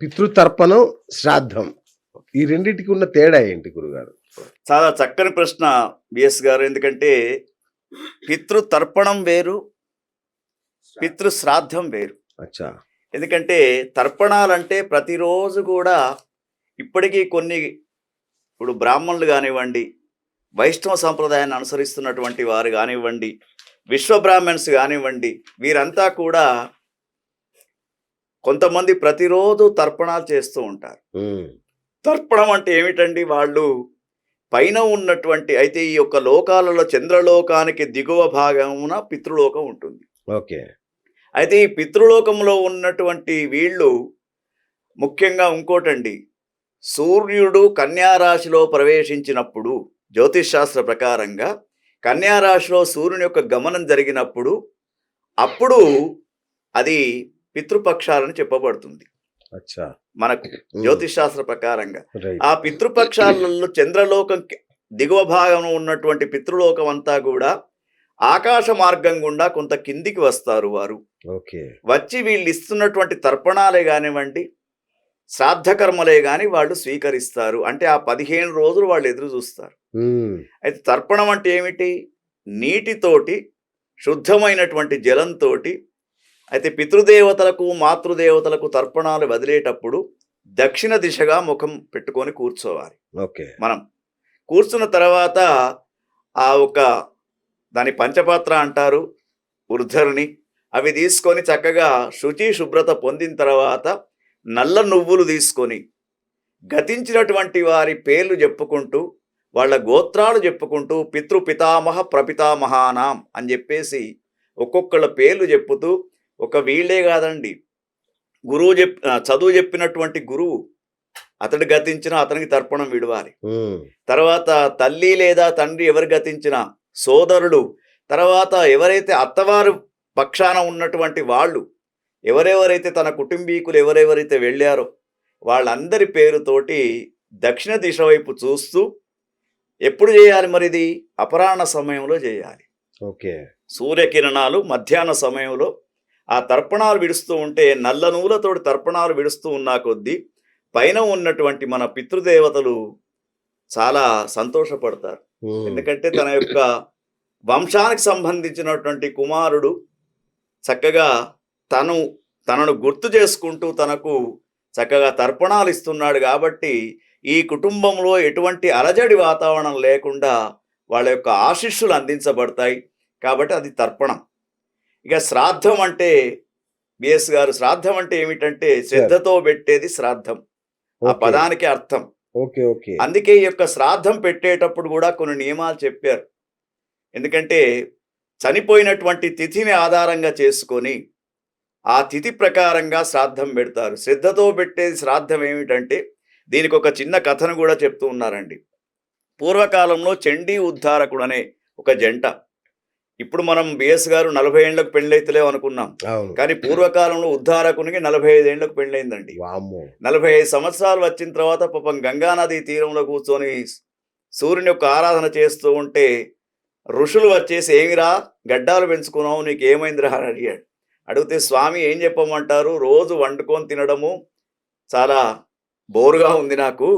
పితృతర్పణం శ్రాద్ధం. ఈ రెండింటికి ఉన్న తేడా ఏంటి గురుగారు? చాలా చక్కని ప్రశ్న బిఎస్ గారు. ఎందుకంటే పితృ తర్పణం వేరు పితృ శ్రాద్ధం వేరు. అచ్చా. ఎందుకంటే తర్పణాలంటే ప్రతిరోజు కూడా ఇప్పటికీ కొన్ని ఇప్పుడు బ్రాహ్మణులు కానివ్వండి వైష్ణవ సంప్రదాయాన్ని అనుసరిస్తున్నటువంటి వారు కానివ్వండి విశ్వ బ్రాహ్మణ్స్ కానివ్వండి వీరంతా కూడా కొంతమంది ప్రతిరోజు తర్పణాలు చేస్తూ ఉంటారు. తర్పణం అంటే ఏమిటండి వాళ్ళు? పైన ఉన్నటువంటి అయితే ఈ యొక్క లోకాలలో చంద్రలోకానికి దిగువ భాగమున పితృలోకం ఉంటుంది. ఓకే. అయితే ఈ పితృలోకంలో ఉన్నటువంటి వీళ్ళు ముఖ్యంగా ఇంకోటండి. సూర్యుడు కన్యారాశిలో ప్రవేశించినప్పుడు జ్యోతిష్ శాస్త్ర ప్రకారంగా కన్యారాశిలో సూర్యుని యొక్క గమనం జరిగినప్పుడు అప్పుడు అది పితృపక్షాలని చెప్పబడుతుంది. మనకు ఉమ్, జ్యోతిష్ శాస్త్ర ప్రకారంగా. ఆ పితృపక్షాలలో చంద్రలోకం దిగువ భాగంలో ఉన్నటువంటి పితృలోకం అంతా కూడా ఆకాశ మార్గం గుండా కొంత కిందికి వస్తారు వారు. వచ్చి వీళ్ళు ఇస్తున్నటువంటి తర్పణాలే కానివ్వండి శ్రాద్ధకర్మలే కానీ వాళ్ళు స్వీకరిస్తారు. అంటే ఆ పదిహేను రోజులు వాళ్ళు ఎదురు చూస్తారు. అయితే తర్పణం అంటే ఏమిటి? నీటితోటి శుద్ధమైనటువంటి జలంతో అయితే పితృదేవతలకు మాతృదేవతలకు తర్పణాలు వదిలేటప్పుడు దక్షిణ దిశగా ముఖం పెట్టుకొని కూర్చోవాలి. ఓకే. మనం కూర్చున్న తర్వాత ఆ ఒక దాని పంచపాత్ర అంటారు ఉర్ధరుని అవి తీసుకొని చక్కగా శుచి శుభ్రత పొందిన తర్వాత నల్ల నువ్వులు తీసుకొని గతించినటువంటి వారి పేర్లు చెప్పుకుంటూ వాళ్ళ గోత్రాలు చెప్పుకుంటూ పితృ పితామహ ప్రపితామహానాం అని చెప్పేసి ఒక్కొక్కళ్ళ పేర్లు చెప్పుతూ ఒక వీళ్ళే కాదండి. గురువు చెప్ చదువు చెప్పినటువంటి గురువు అతడు గతించిన అతనికి తర్పణం విడవాలి. తర్వాత తల్లి లేదా తండ్రి ఎవరు గతించిన సోదరుడు తర్వాత ఎవరైతే అత్తవారు పక్షాన ఉన్నటువంటి వాళ్ళు ఎవరెవరైతే తన కుటుంబీకులు ఎవరెవరైతే వెళ్ళారో వాళ్ళందరి పేరుతోటి దక్షిణ దిశ వైపు చూస్తూ ఎప్పుడు చేయాలి మరి ఇది అపరాహ్న సమయంలో చేయాలి. ఓకే. సూర్యకిరణాలు మధ్యాహ్న సమయంలో ఆ తర్పణాలు విడుస్తూ ఉంటే నల్ల నూలతోటి తర్పణాలు విడుస్తూ ఉన్నా కొద్దీ పైన ఉన్నటువంటి మన పితృదేవతలు చాలా సంతోషపడతారు. ఎందుకంటే తన యొక్క వంశానికి సంబంధించినటువంటి కుమారుడు చక్కగా తను తనను గుర్తు చేసుకుంటూ తనకు చక్కగా తర్పణాలు ఇస్తున్నాడు కాబట్టి ఈ కుటుంబంలో ఎటువంటి అలజడి వాతావరణం లేకుండా వాళ్ళ యొక్క ఆశీస్సులు అందించబడతాయి. కాబట్టి అది తర్పణం. ఇక శ్రాద్ధం అంటే బిఎస్ గారు శ్రాద్ధం అంటే ఏమిటంటే శ్రద్ధతో పెట్టేది శ్రాద్ధం. ఆ. పదానికి అర్థం. ఓకే ఓకే అందుకే ఈ యొక్క శ్రాద్ధం పెట్టేటప్పుడు కూడా కొన్ని నియమాలు చెప్పారు. ఎందుకంటే చనిపోయినటువంటి తిథిని ఆధారంగా చేసుకొని ఆ తిథి ప్రకారంగా శ్రాద్ధం పెడతారు. శ్రద్ధతో పెట్టేది శ్రాద్ధం ఏమిటంటే దీనికి ఒక చిన్న కథను కూడా చెప్తూ ఉన్నారండి. పూర్వకాలంలో చండీ ఉద్ధారకుడు అనే ఒక జంట ఇప్పుడు మనం బిఎస్ గారు నలభై ఏళ్ళకు పెళ్ళైతలేవు అనుకున్నాం. కానీ పూర్వకాలంలో ఉద్ధారకునికి నలభై ఐదేళ్ళకు పెళ్ళైందండి. వామ్మో. నలభై ఐదు సంవత్సరాలు వచ్చిన తర్వాత పాపం గంగానది తీరంలో కూర్చొని సూర్యుని యొక్క ఆరాధన చేస్తూ ఉంటే ఋషులు వచ్చేసి ఏమిరా గడ్డాలు పెంచుకున్నావు? నీకు ఏమైందిరా? అని అడిగాడు. అడిగితే స్వామి ఏం చెప్పమంటారు? రోజు వండుకొని తినడము చాలా బోరుగా ఉంది నాకు.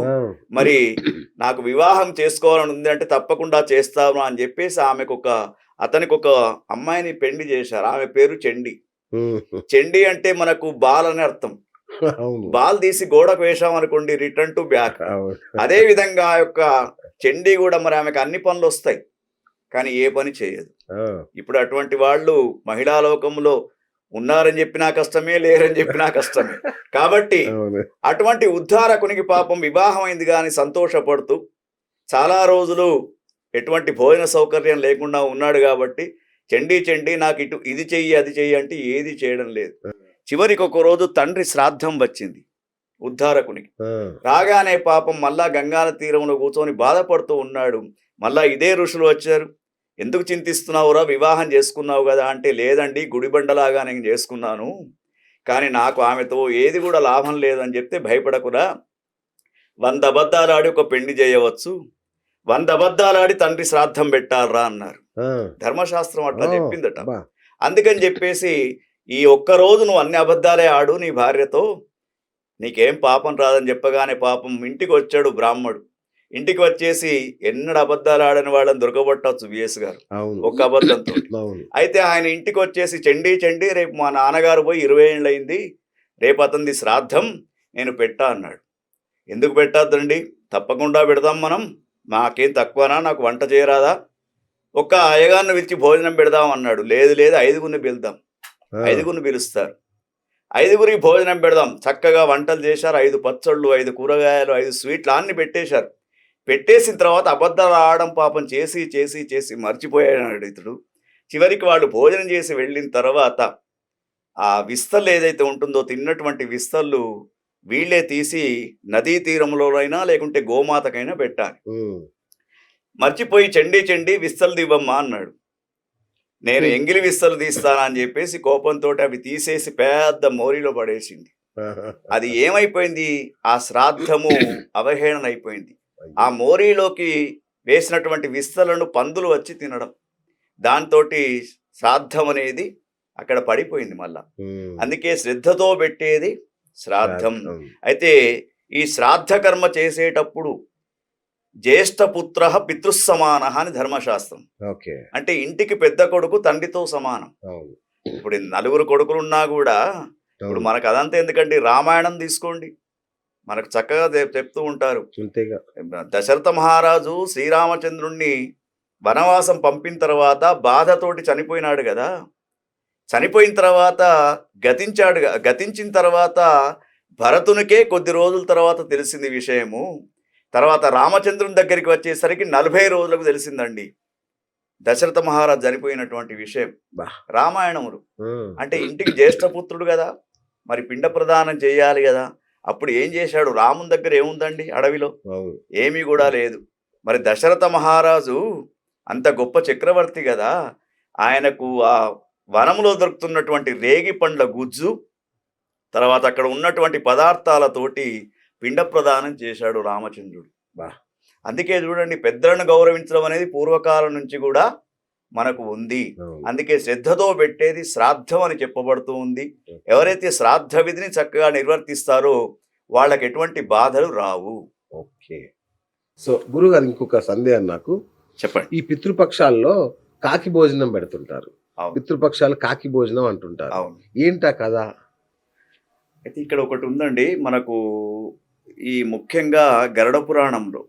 మరి నాకు వివాహం చేసుకోవాలని ఉంది అంటే తప్పకుండా చేస్తాను అని చెప్పేసి ఆమెకు ఒక అతనికి ఒక అమ్మాయిని పెళ్ళి చేశారు. ఆమె పేరు చెండి. చెండి అంటే మనకు బాల్ అని అర్థం. బాల్ తీసి గోడకు వేసాం అనుకోండి రిటర్న్ టు బ్యాక్. అదే విధంగా ఆ యొక్క చెండి కూడా మరి ఆమెకు అన్ని పనులు వస్తాయి. కానీ ఏ పని చేయదు. ఇప్పుడు అటువంటి వాళ్ళు మహిళా లోకంలో ఉన్నారని చెప్పినా కష్టమే లేరని చెప్పినా కష్టమే. కాబట్టి అటువంటి ఉద్ధారకునికి పాపం వివాహం అయింది కానీ సంతోషపడుతూ చాలా రోజులు ఎటువంటి భోజన సౌకర్యం లేకుండా ఉన్నాడు కాబట్టి చెండి చెండి నాకు ఇటు ఇది చెయ్యి అది చెయ్యి అంటే ఏది చేయడం లేదు. చివరికి ఒక రోజు తండ్రి శ్రాద్ధం వచ్చింది ఉద్ధారకునికి. రాగానే పాపం మళ్ళా గంగాన తీరంలో కూర్చొని బాధపడుతూ ఉన్నాడు. మళ్ళా ఇదే ఋషులు వచ్చారు. ఎందుకు చింతిస్తున్నావురా? వివాహం చేసుకున్నావు కదా అంటే లేదండి గుడిబండలాగా నేను చేసుకున్నాను. కానీ నాకు ఆమెతో ఏది కూడా లాభం లేదని చెప్తే భయపడకురా. వంద అబద్ధాలు ఆడి ఒక పెళ్ళి చేయవచ్చు. వంద అబద్ధాలు ఆడి తండ్రి శ్రాద్ధం పెట్టాలరా అన్నారు. ధర్మశాస్త్రం అట్లా చెప్పిందట. అందుకని చెప్పేసి ఈ ఒక్క రోజు నువ్వు అన్ని అబద్ధాలే ఆడు నీ భార్యతో. నీకేం పాపం రాదని చెప్పగానే పాపం ఇంటికి వచ్చాడు బ్రాహ్మడు. ఇంటికి వచ్చేసి ఎన్నడు అబద్ధాలు ఆడని వాళ్ళని దొరకబట్టవచ్చు విఎస్ గారు. ఒక్క అబద్ధంతో. అయితే ఆయన ఇంటికి వచ్చేసి చండీ చండీ రేపు మా నాన్నగారు పోయి ఇరవై ఏళ్ళు అయింది రేపు అతనిది శ్రాద్ధం నేను పెట్టా అన్నాడు. ఎందుకు పెట్టద్దండి? తప్పకుండా పెడదాం మనం. నాకేం తక్కువనా? నాకు వంట చేయరాదా? ఒక్క అయ్యగారిని పిలిచి భోజనం పెడదాం అన్నాడు. లేదు లేదు ఐదుగురిని పిలుద్దాం. ఐదుగురిని పిలుస్తారు. ఐదుగురికి భోజనం పెడదాం. చక్కగా వంటలు చేశారు. ఐదు పచ్చళ్ళు ఐదు కూరగాయలు ఐదు స్వీట్లు అన్ని పెట్టేశారు. పెట్టేసిన తర్వాత అబద్ధాలు ఆడడం పాపం చేసి చేసి చేసి మర్చిపోయాడు ఇతడు. చివరికి వాళ్ళు భోజనం చేసి వెళ్ళిన తర్వాత ఆ విస్తళ్ళు ఏదైతే ఉంటుందో తిన్నటువంటి విస్తళ్ళు వీళ్ళే తీసి నదీ తీరంలోనైనా లేకుంటే గోమాతకైనా పెట్టాలి. మర్చిపోయి చెండి చెండి విస్తలు దివ్వమ్మా అన్నాడు. నేను. ఎంగిలి విస్తలు తీస్తానా అని చెప్పేసి కోపంతో అవి తీసేసి పెద్ద మోరిలో పడేసింది. అది ఏమైపోయింది? ఆ శ్రాద్ధము అవహేళన అయిపోయింది. ఆ మోరీలోకి వేసినటువంటి విస్తలను పందులు వచ్చి తినడం. దాంతో శ్రాద్ధం అనేది అక్కడ పడిపోయింది మళ్ళా. అందుకే శ్రద్ధతో పెట్టేది శ్రాద్ధం. అయితే ఈ శ్రాద్ధ కర్మ చేసేటప్పుడు జ్యేష్ఠపుత్ర పితృసమాన అని ధర్మశాస్త్రం. అంటే ఇంటికి పెద్ద కొడుకు తండ్రితో సమానం. ఇప్పుడు నలుగురు కొడుకులున్నా కూడా ఇప్పుడు. మనకు అదంతా ఎందుకండి? రామాయణం తీసుకోండి. మనకు చక్కగా చెప్- చెప్తూ ఉంటారు. దశరథ మహారాజు శ్రీరామచంద్రుణ్ణి వనవాసం పంపిన తర్వాత బాధతోటి చనిపోయినాడు కదా. చనిపోయిన తర్వాత గతించాడు గతించిన తర్వాత భరతునికే కొద్ది రోజుల తర్వాత తెలిసింది విషయము. తర్వాత రామచంద్రుని దగ్గరికి వచ్చేసరికి నలభై రోజులకు తెలిసిందండి. దశరథ మహారాజు చనిపోయినటువంటి విషయం. రామాయణములు. అంటే ఇంటికి జ్యేష్ఠపుత్రుడు కదా మరి పిండ ప్రదానం చేయాలి కదా అప్పుడు ఏం చేశాడు? రాముని దగ్గర ఏముందండి అడవిలో? ఏమీ కూడా లేదు. మరి దశరథ మహారాజు అంత గొప్ప చక్రవర్తి కదా ఆయనకు ఆ వనములో దొరుకుతున్నటువంటి రేగి పండ్ల గుజ్జు తర్వాత అక్కడ ఉన్నటువంటి పదార్థాలతోటి పిండ ప్రదానం చేశాడు రామచంద్రుడు. బా. అందుకే చూడండి పెద్దలను గౌరవించడం అనేది పూర్వకాలం నుంచి కూడా మనకు ఉంది. అందుకే శ్రద్ధతో పెట్టేది శ్రాద్ధం అని చెప్పబడుతూ ఉంది. ఎవరైతే శ్రాద్ధ విధిని చక్కగా నిర్వర్తిస్తారో వాళ్ళకి ఎటువంటి బాధలు రావు. ఓకే. సో గురుగారు ఇంకొక సందేహం నాకు. చెప్పండి. ఈ పితృపక్షాల్లో కాకి భోజనం పెడుతుంటారు. పితృపక్షాలు కాకి భోజనం అంటుంటారు. అవును. ఏంటా కదా అయితే ఇక్కడ ఒకటి ఉందండి. మనకు ఈ ముఖ్యంగా గరుడ పురాణంలో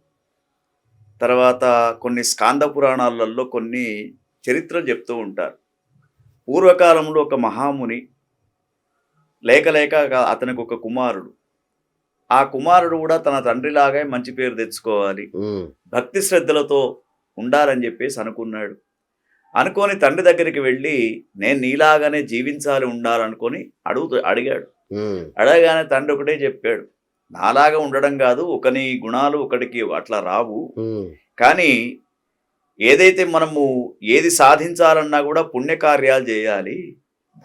తర్వాత కొన్ని స్కాంద పురాణాలలో కొన్ని చరిత్రలు చెప్తూ ఉంటారు. పూర్వకాలంలో ఒక మహాముని లేక లేక అతనికి ఒక కుమారుడు. ఆ కుమారుడు కూడా తన తండ్రిలాగే మంచి పేరు తెచ్చుకోవాలి. భక్తి శ్రద్ధలతో ఉండాలని చెప్పేసి అనుకున్నాడు. అనుకొని తండ్రి దగ్గరికి వెళ్ళి నేను నీలాగానే జీవించాలి ఉండాలనుకొని అడుగుతూ అడిగాడు. అడగగానే తండ్రి ఒకటే చెప్పాడు నాలాగా ఉండడం కాదు ఒకని గుణాలు ఒకటికి అట్లా రావు. కానీ ఏదైతే మనము ఏది సాధించాలన్నా కూడా పుణ్యకార్యాలు చేయాలి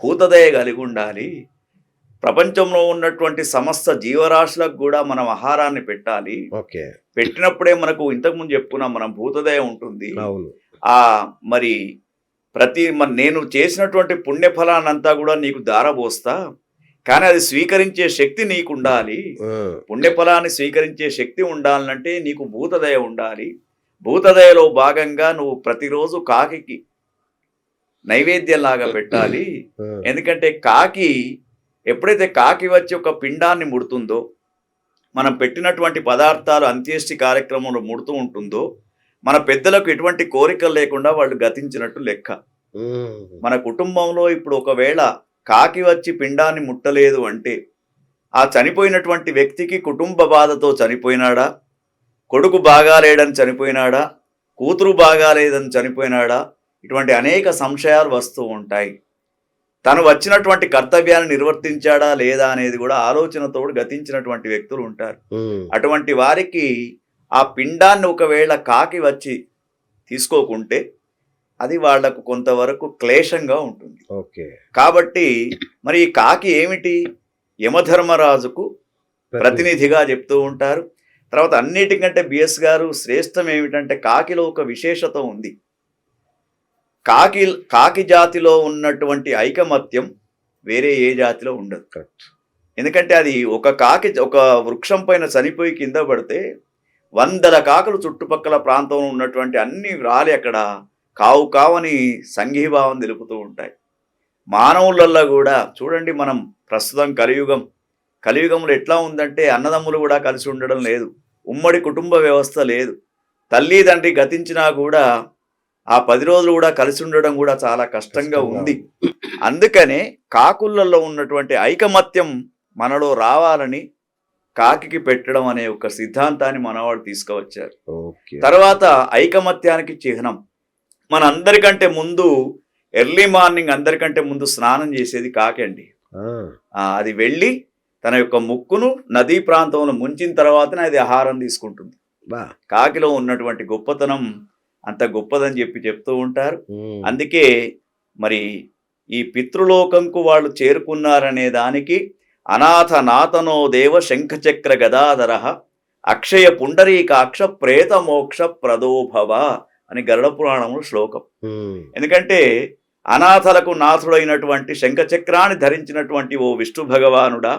భూతదయ కలిగి ఉండాలి ప్రపంచంలో ఉన్నటువంటి సమస్త జీవరాశులకు కూడా మనం ఆహారాన్ని పెట్టాలి. పెట్టినప్పుడే మనకు ఇంతకుముందు చెప్పుకున్నాం మనం భూతదయ ఉంటుంది. ఆ మరి ప్రతి మరి నేను చేసినటువంటి పుణ్యఫలాన్నంతా కూడా నీకు దారబోస్తా కానీ అది స్వీకరించే శక్తి నీకు ఉండాలి పుణ్యఫలాన్ని స్వీకరించే శక్తి ఉండాలంటే నీకు భూతదయ ఉండాలి. భూతదయలో భాగంగా నువ్వు ప్రతిరోజు కాకికి నైవేద్యంలాగా పెట్టాలి. ఎందుకంటే కాకి ఎప్పుడైతే కాకి వచ్చి ఒక పిండాన్ని ముడుతుందో మనం పెట్టినటువంటి పదార్థాలు అంత్యేష్టి కార్యక్రమంలో ముడుతూ ఉంటుందో మన పెద్దలకు ఎటువంటి కోరికలు లేకుండా వాళ్ళు గతించినట్టు లెక్క. మన కుటుంబంలో ఇప్పుడు ఒకవేళ కాకి వచ్చి పిండాన్ని ముట్టలేదు అంటే ఆ చనిపోయినటువంటి వ్యక్తికి కుటుంబ బాధతో చనిపోయినాడా? కొడుకు బాగాలేడని చనిపోయినాడా? కూతురు బాగాలేదని చనిపోయినాడా? ఇటువంటి అనేక సంశయాలు వస్తూ ఉంటాయి. తను వచ్చినటువంటి కర్తవ్యాన్ని నిర్వర్తించాడా లేదా అనేది కూడా ఆలోచనతో గతించినటువంటి వ్యక్తులు ఉంటారు. అటువంటి వారికి ఆ పిండాన్ని ఒకవేళ కాకి వచ్చి తీసుకోకుంటే అది వాళ్ళకు కొంతవరకు క్లేశంగా ఉంటుంది. ఓకే. కాబట్టి మరి ఈ కాకి ఏమిటి? యమధర్మరాజుకు ప్రతినిధిగా చెప్తూ ఉంటారు. తర్వాత అన్నిటికంటే బిఎస్ గారు శ్రేష్టం ఏమిటంటే కాకిలో ఒక విశేషత ఉంది. కాకి కాకి జాతిలో ఉన్నటువంటి ఐకమత్యం వేరే ఏ జాతిలో ఉండదు. ఎందుకంటే అది ఒక కాకి ఒక వృక్షం పైన చనిపోయి కింద పడితే వందల కాకులు చుట్టుపక్కల ప్రాంతంలో ఉన్నటువంటి అన్ని రాలి అక్కడ కావు కావని సంఘీభావం తెలుపుతూ ఉంటాయి. మానవులల్లో కూడా చూడండి మనం ప్రస్తుతం కలియుగం. కలియుగంలో ఎట్లా ఉందంటే అన్నదమ్ములు కూడా కలిసి ఉండడం లేదు. ఉమ్మడి కుటుంబ వ్యవస్థ లేదు. తల్లి తండ్రి గతించినా కూడా ఆ పది రోజులు కూడా కలిసి ఉండడం కూడా చాలా కష్టంగా ఉంది. అందుకనే కాకులలో ఉన్నటువంటి ఐకమత్యం మనలో రావాలని కాకికి పెట్టడం అనే ఒక సిద్ధాంతాన్ని మనవాడు తీసుకువచ్చారు. తర్వాత ఐకమత్యానికి చిహ్నం. మన అందరికంటే ముందు ఎర్లీ మార్నింగ్ అందరికంటే ముందు స్నానం చేసేది కాకండి అది వెళ్ళి తన యొక్క ముక్కును నదీ ప్రాంతంలో ముంచిన తర్వాతనే అది ఆహారం తీసుకుంటుంది. కాకిలో ఉన్నటువంటి గొప్పతనం అంత గొప్పదని చెప్పి చెప్తూ ఉంటారు. అందుకే మరి ఈ పితృలోకంకు వాళ్ళు చేరుకున్నారనే దానికి అనాథ నాథనో దేవ శంఖచక్ర గదాధర అక్షయ పుండరీకాక్ష ప్రేత మోక్ష ప్రదోభవ అని గరుడ పురాణంలో శ్లోకం. ఎందుకంటే అనాథలకు నాథుడైనటువంటి శంఖచక్రాన్ని ధరించినటువంటి ఓ విష్ణు భగవానుడా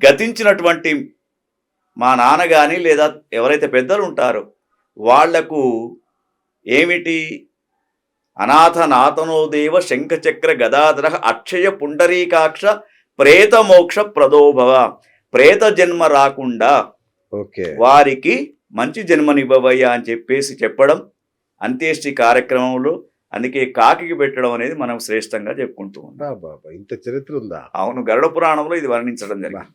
గతించినటువంటి మా నాన్న కానీ లేదా ఎవరైతే పెద్దలు ఉంటారో వాళ్ళకు ఏమిటి? అనాథ నాథనోదేవ శంఖచక్ర గదాధర అక్షయ పుండరీకాక్ష ప్రేత మోక్ష ప్రదోభవ ప్రేత జన్మ రాకుండా ఓకే. వారికి మంచి జన్మనివ్వవయ్యా అని చెప్పేసి చెప్పడం అంత్యేష్టి కార్యక్రమంలో అందుకే కాకికి పెట్టడం అనేది మనం శ్రేష్టంగా చెప్పుకుంటూ ఉంటాం ఇంత చరిత్ర ఉందా? అవును గరుడ పురాణంలో ఇది వర్ణించడం జరిగింది.